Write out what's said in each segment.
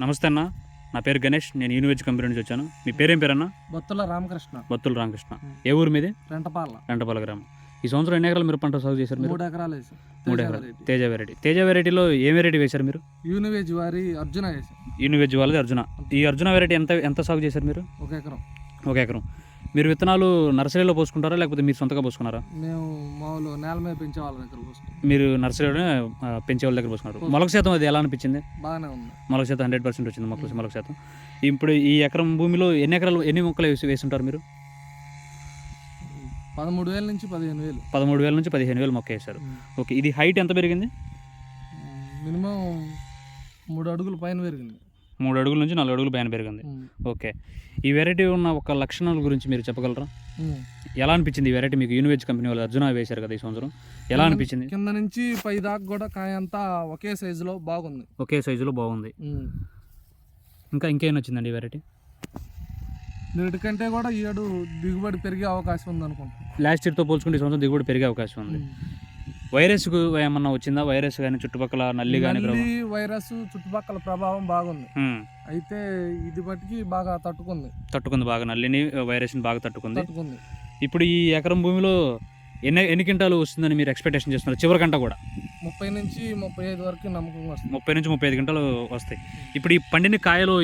నమస్తే అన్న. నా పేరు గణేష్. నేను యూనివర్సిటీ కంపెనీ నుంచి వచ్చాను. మీ పేరేం పేరన్న? బొత్తుల రామకృష్ణ. బత్తుల రామకృష్ణ. ఏ ఊరు మీది? రెంటపాల. రెంటపాల గ్రామం. ఈ సంవత్సరం ఎన్ని ఎకరాలు మీరు పంట సాగు చేశారు మీరు? మూడు ఎకరాలు వేసాం. మూడు ఎకరాలు. తేజ వెరైటీ తేజ వెరైటీలో ఏ వెరైటీ వేశారు మీరు? యూనివేజ్ వారి అర్జున వేసాం. యూనివెజ్ వాళ్ళది అర్జున. ఈ అర్జున వెరైటీ ఎంత ఎంత సాగు చేశారు మీరు? ఒక ఎకరం. ఒక ఎకరం. మీరు విత్తనాలు నర్సరీలో పోసుకుంటారా లేకపోతే మీరు సొంతగా పోసుకున్నారా? మేము మామూలు నేల మీద పెంచే వాళ్ళ దగ్గర వస్తాం మీరు నర్సరీలోనే పెంచే వాళ్ళ దగ్గర పోసుకున్నారు. మొలక శాతం అది ఎలా అనిపించింది? బాగానే ఉంది. మొలక శాతం హండ్రెడ్ పర్సెంట్ వచ్చింది మొక్కలు మొలక శాతం. ఇప్పుడు ఈ ఎకరం భూమిలో ఎన్ని ఎకరాలు ఎన్ని మొక్కలు వేసి వేసుంటారు మీరు? పదమూడు వేల నుంచి పదిహేను వేలు. పదమూడు వేల నుంచి పదిహేను వేలు మొక్క వేశారు. ఓకే ఇది హైట్ ఎంత పెరిగింది? మినిమం మూడు అడుగుల పైన పెరిగింది. మూడు అడుగుల నుంచి నాలుగు అడుగులు పైన పెరిగింది. ఓకే. ఈ వెరైటీ ఉన్న ఒక లక్షణాల గురించి మీరు చెప్పగలరా? ఎలా అనిపించింది ఈ వెరైటీ? మీకు యూనివేజ్ కంపెనీ వాళ్ళు అర్జున వేశారు కదా ఈ సంవత్సరం. ఎలా అనిపించింది? కింద నుంచి పై దాకా కూడా కాయ అంతా ఒకే సైజులో బాగుంది. ఒకే సైజులో బాగుంది. ఇంకా ఇంకేం వచ్చిందండి ఈ వెరైటీ? వీటికంటే కూడా ఏడు దిగుబడి పెరిగే అవకాశం ఉంది అనుకుంటున్నాను లాస్ట్ ఇయర్తో పోల్చుకుంటే ఈ సంవత్సరం దిగుబడి పెరిగే అవకాశం ఉంది. వైరస్ ఏమన్నా వచ్చిందా? వైరస్ కానీ చుట్టుపక్కల నల్లి కానీ వైరస్ చుట్టుపక్కల ప్రభావం బాగుంది. అయితే ఇది బట్టికి బాగా తట్టుకుంది. తట్టుకుంది బాగా నల్లిని వైరస్ని బాగా తట్టుకుంది. ఇప్పుడు ఈ ఎకరం భూమిలో ఎన్ని ఎన్ని క్వింటాలు వస్తుందని మీరు ఎక్స్పెక్టేషన్ చేస్తున్నారు? చివరి గంట కూడా. ముప్పై నుంచి ముప్పై ఐదు వరకు నమ్మకం వస్తుంది. ముప్పై నుంచి ముప్పై ఐదు గంటలు వస్తాయి. ఇప్పుడు ఈ పండిన కాయలు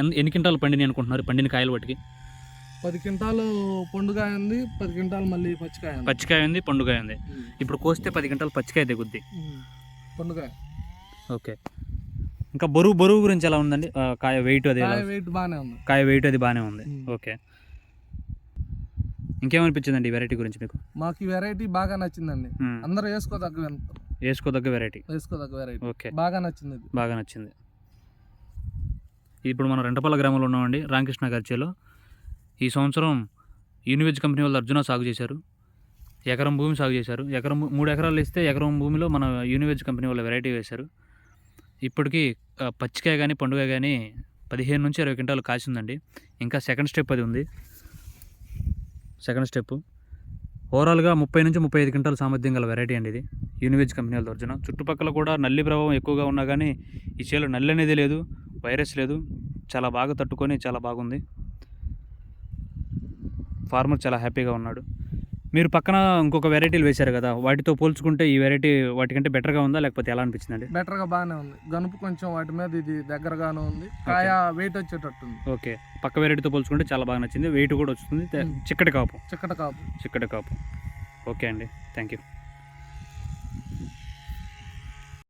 ఎన్ని క్వింటాలు పండిని అనుకుంటున్నారు? పండిన కాయలు వాటికి? పది క్వింటాలు పండుగాయ ఉంది పది క్వింటాలు మళ్ళీ పచ్చికాయ ఉంది. పచ్చికాయ ఉంది పండుగాయ ఉంది. ఇప్పుడు కోస్తే పది గంటలు పచ్చికాయ దిగుద్ది ఉమ్. పండుగాయ. ఓకే. ఇంకా బరువు బరువు గురించి ఎలా ఉందండి? కాయ వెయిట్ అది కాయ వెయిట్ బాగానే ఉంది. కాయ వెయిట్ అది బాగానే ఉంది. ఓకే. ఇంకేమనిపించిందండి ఈ వెరైటీ గురించి మీకు? మాకు ఈ వెరైటీ బాగా నచ్చిందండి. అందరూ వేసుకోదగ్గ వేసుకోదగ్గ వెరైటీ వేసుకోదగ్గ వెరైటీ ఓకే. బాగా నచ్చింది బాగా నచ్చింది. ఇప్పుడు మనం రెంటపల్ల గ్రామంలో ఉన్నామండి రామకృష్ణ గర్చేలో ఈ సంవత్సరం యూనివెజ్ కంపెనీ వాళ్ళు అర్జున సాగు చేశారు. ఎకరం భూమి సాగు చేశారు. ఎకరం మూడు ఎకరాలు ఇస్తే ఎకరం భూమిలో మన యూనివెజ్ కంపెనీ వాళ్ళ వెరైటీ వేశారు. ఇప్పటికీ పచ్చికాయ కానీ పండుగ కానీ పదిహేను నుంచి ఇరవై క్వింటాలు కాసిందండి. ఇంకా సెకండ్ స్టెప్ అది ఉంది. Second step. ఓవరాల్గా ముప్పై నుంచి ముప్పై ఐదు క్వింటాల సామర్థ్యం గల వెరైటీ అండి ఇది. యూనివేజ్ కంపెనీ వాళ్ళ అర్జున. చుట్టుపక్కల కూడా నల్లి ప్రభావం ఎక్కువగా ఉన్నా కానీ ఈ చేలో నల్లి అనేది లేదు వైరస్ లేదు. చాలా బాగా తట్టుకొని చాలా బాగుంది. ఫార్మర్ చాలా హ్యాపీగా ఉన్నాడు. మీరు పక్కన ఇంకొక వెరైటీలు వేశారు కదా వాటితో పోల్చుకుంటే ఈ వెరైటీ వాటికంటే బెటర్గా ఉందా లేకపోతే ఎలా అనిపించిందండి? బెటర్గా బాగానే ఉంది. గనుపు కొంచెం వాటి మీద ఇది దగ్గరగానే ఉంది. కాయ వెయిట్ వచ్చేటట్టుంది. ఓకే. పక్క వెరైటీతో పోల్చుకుంటే చాలా బాగా నచ్చింది. వెయిట్ కూడా వస్తుంది. చిక్కటి కాపు. చిక్కట కాపు. చిక్కటి కాపు. ఓకే అండి. Thank you